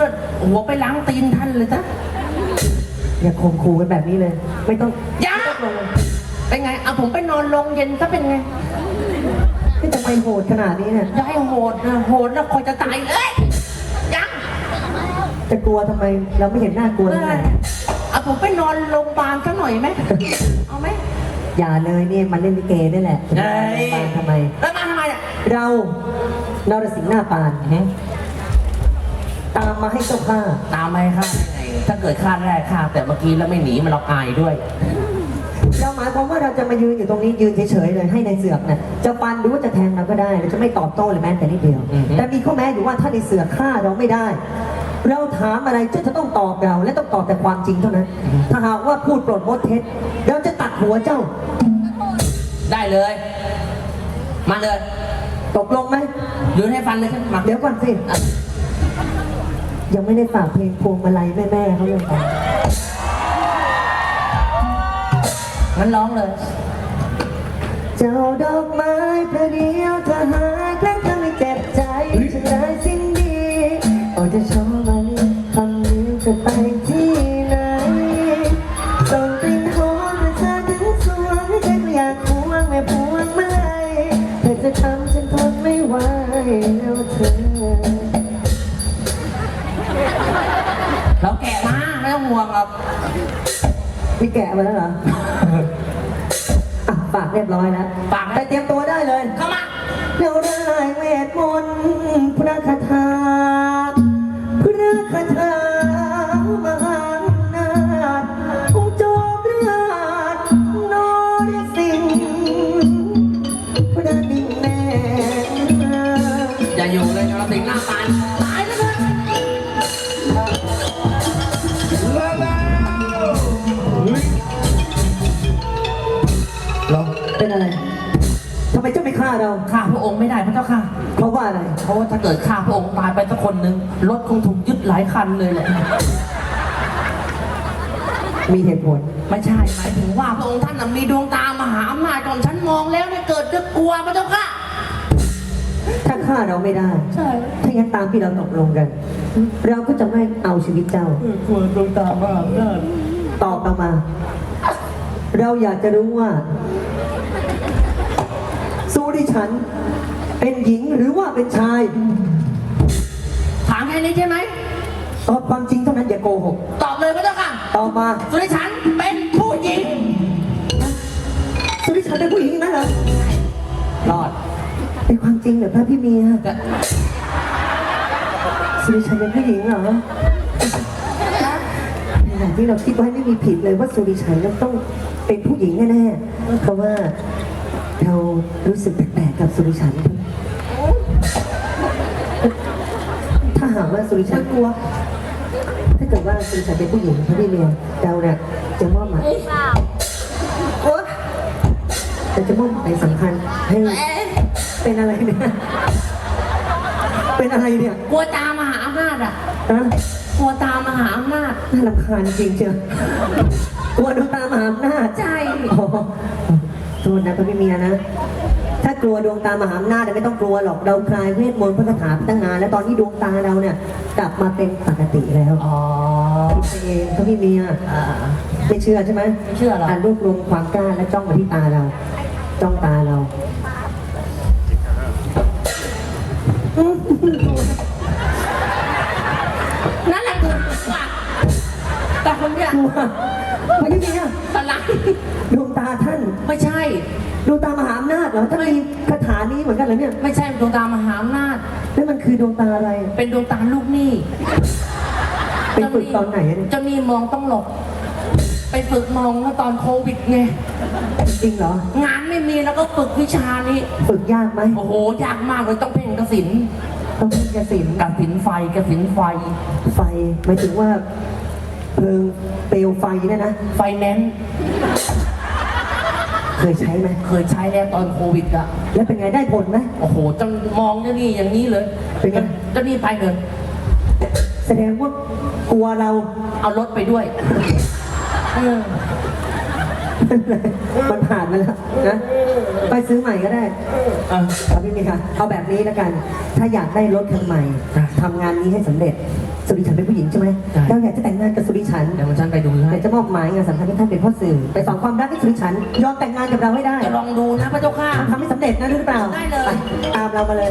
ลือดหัวไปล้างตีนท่านเลยจ้ะอย่าข่มขู่กันแบบนี้เลย ไม่ต้องอย่าไม่ต้องลงเลยเป็นไงเอาผมไปนอนโรงเย็นซะเป็นไงที่จะไปโหดขนาดนี้เนี่ยอย่าให้โหดนะโหดแล้วคอยจะตายเอ้ยยังจะกลัวทำไมเราไม่เห็นหน้ากลัวเอเลยอเอาผมไปนอนโรงพยาบาลสักหน่อยไหมเอาไหมอย่าเลยเนี่ยมันเล่นลิเกนี่แหละเอ้ยมาทำไมแล้วมาทำไมเนี่ยเรานรสิงห์หน้าปาน ตามมาให้เจ้าข้าตามไปฆ่าได้ไงถ้าเกิดฆ่าแรกฆ่าแต่เมื่อกี้แล้วไม่หนีมันเราอายด้วย เราหมายความว่าเราจะมายืนอยู่ตรงนี้ยืนเฉยๆเลยให้ในเสือกน่ะจะฟันหรือว่าจะแทงเราก็ได้เราจะไม่ตอบโต้เลยแม้แต่นิดเดียว อือฮึ แต่มีข้อแม้อยู่ว่าถ้าในเสือกฆ่าเราไม่ได้ เราถามอะไรเจ้าจะต้องตอบเราและต้องตอบแต่ความจริงเท่านั้น ถ้าหากว่าพูดปลดมดเท็จเราจะตัดหัวเจ้าได้เลย มาเลย ตกลงไหมยืนให้ฟันเลยใช่ไหมมา เดี๋ยวก่อนสิอะ ยังไม่ได้ฝากเพลงพวงมาลัยแม่ๆเขาเลยค่ะงั้นร้องเลย เจ้าดอกไม้ประเดียวถ้าหากแล้วทำให้เจ็บใจฉันได้สิ่งดีโอ้จะชอบมั เราแกะมาไม่ต้องห่วงหรอกพี่แกะมาแล้วเหรออะฝากเรียบร้อยแล้วฝากไปเตรียมตัวได้เลยเข้ามาเดี๋ยวได้เวทมนต์พระคาถาพระคาถามหาอำนาจผู้โจมราชนรสิงห์พระดิ่งแม่อย่าอยู่เลยเราติดหน้าตายตาย แล้วนะเป็นอะไรทำไมเจ้าไม่ฆ่าเรา ฆ่าพระองค์ไม่ได้พระเจ้าค่ะ เพราะว่าอะไร เพราะว่าถ้าเกิดฆ่าพระองค์ตายไปสักคนหนึ่งรถคงถูกยึดหลายคันเลยแหละมีเหตุผล ไม่ใช่หมายถึงว่าพระองค์ท่านน่ะมีดวงตามหาอำนาจก่อนฉันมองแล้วเนี่ยเกิดจะกลัวพระเจ้าค่ะ ถ้าฆ่าเราไม่ได้ ใช่ถ้างั้นตามที่เราตกลงกัน เราก็จะไม่เอาชีวิตเจ้า กลัวดวงตามหาอำนาจตอบเรามา เราอยากจะรู้ว่า สู้ดิฉัน เป็นหญิงหรือว่าเป็นชาย ถามแค่นี้ใช่ไหม ตอบความจริงเท่านั้นอย่าโกหก ตอบเลยพระเจ้าค่ะตอบมา สุริฉันเป็นผู้หญิงสู้ดิฉันเป็นผู้หญิงนั่นเหรอ รอด เป็นความจริงเหรอพระพี่เมียแต่สู้ดิฉันเป็นผู้หญิงเหรอในขณะที่เราคิดไว้ไม่มีผิดเลยว่าสุริชัยนั้นต้องเป็นผู้หญิงแน่ๆ เพราะว่า เรารู้สึกแปลกๆกับสุริชัยถ้าหากว่าสุริชัยกลัว ถ้าเกิดว่าสุริชัยเป็นผู้หญิงพระพี่เมียเราเนี่ยจะมอบหมายโอ๊ยเราจะมอบหมายสำคัญให้เป็นอะไรเนี่ย เป็นอะไรเนี่ย กลัวตามมหาอำนาจอะฮะกลัวตามมหาอำนาจน่ารำคาญจริงเชียวกลัวดวงตามหาอำนาจใช่อ๋อโท ษนะพระพี่เมียนะ ถ้ากลัวดวงตามหาอำนาจเนี่ยไม่ต้องกลัวหรอกเราคลายเวทมนต์พระคาถาไปตั้งนานแล้วตอนนี้ดวงตาเราเนี่ยกลับมาเป็นปกติแล้วอ๋อคิดไปเองพระพี่เมียอ่าไม่เชื่อใช่ไหมไม่เชื่อหรอกการรวบรวมความกล้าและจ้องมาที่ตาเรา จ้องตาเรา แต่คนเนี่ยกลัวพระพี่เมียอะไรดวงตาท่าน ไม่ใช่ ดวงตามหาอำนาจเหรอท่านมีคาถานี้เหมือนกันเหรอเนี่ย ไม่ใช่ดวงตามหาอำนาจ แล้วมันคือดวงตาอะไร เป็นดวงตาลูกหนี้เป็นฝึกตอนไหนอะเนี่ยจะมีมองต้องหลบ ไปฝึกมองเมื่อตอนโควิดไง จริงเหรอ งานไม่มีแล้วก็ฝึกวิชานี้ ฝึกยากไหมโอ้โห ยากมากเลยต้องเพ่งกสินต้องเพ่งกระสินกสินไฟกสินไฟ ไฟหมายถึงว่า เพลิงเปลวไฟเนะนะ ไฟแนนซ์เคยใช้ไหม เคยใช้แล้วตอนโควิดอะแล้วเป็นไงได้ผลไหม โอ้โหจังมองเจ้านี่อย่างนี้เลยเป็นไง เจ้านี่ไปเลย แสดงว่ากลัวเราเอารถไปด้วยเออ มันผ่านมาแล้วนะ ไปซื้อใหม่ก็ได้เออเอาพี่มีค่ะ เอาแบบนี้แล้วกัน ถ้าอยากได้รถคันใหม่ทำงานนี้ให้สำเร็จ สุริฉันเป็นผู้หญิงใช่ไหมใช่เราอยากจะแต่งงานกับสุริฉันเดี๋ยวฉันไปดูอให้ยากจะมอบหมายงานสำคัญให้ท่านเป็นพ่อสื่อ ไปสอนความรักให้สุริฉัน ยอมแต่งงานกับเราให้ได้จะลองดูนะพระเจ้าค่ะ ทำให้สำเร็จนะรู้หรือเปล่าได้เลยปตามเรามาเลย